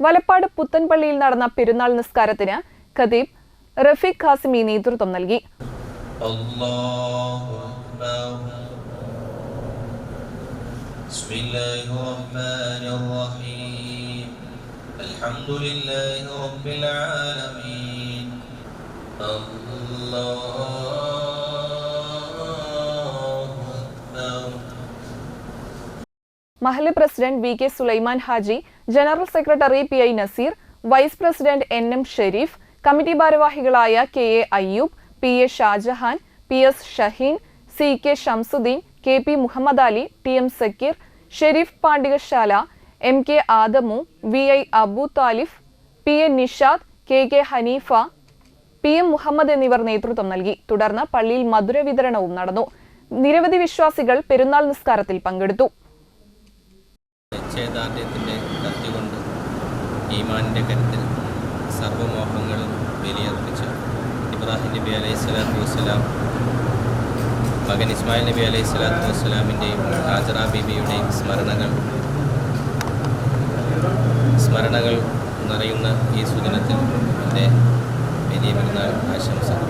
വലപ്പാട് പുത്തൻപള്ളിയിൽ നടന്ന പെരുന്നാൾ നിസ്കാരത്തിന് ഖദീബ് റഫീഖ് ഖാസിമി നേതൃത്വം നൽകി. അള്ളാഹു Mahal president V K Sulaiman Haji general secretary P I Naseer vice president N M Sharif committee ഭാരവാഹികളായ K A Ayyub P A Shajahan P S Shaheen C K Shamsuddin K P Muhammad Ali T M Sakkir Sharif Pandikasala M K Adamu V I Abu Thalif P A Nishad K K Haneefa P M Muhammad എന്നിവർ നേതൃത്വം നൽകി. തുടർന്ന് പള്ളിയിൽ മധുര വിതരണവും നടന്നു. നിരവധി വിശ്വാസികൾ പെരുന്നാൾ നിസ്കാരത്തിൽ പങ്കെടുത്തു. നിശ്ചയദാർഢ്യത്തിന്റെ കത്തി കൊണ്ട് ഈമാനിന്റെ കരുത്തിൽ സർവമോഹങ്ങളും ബലിയർപ്പിച്ച ഇബ്രാഹിം നബി അലൈഹി സ്വലാത്തു വസ്സലാം മകൻ ഇസ്മായിൽ നബി അലൈഹി സ്വലാത്തു വസ്സലാമിന്റെയും ഹാജറ ബീബിയുടെയും സ്മരണകൾ. സ്മരണകൾ നിറയുന്ന ഈ സുദിനത്തിൽ എന്റെ വലിയ പെരുന്നാൾ ആശംസകൾ.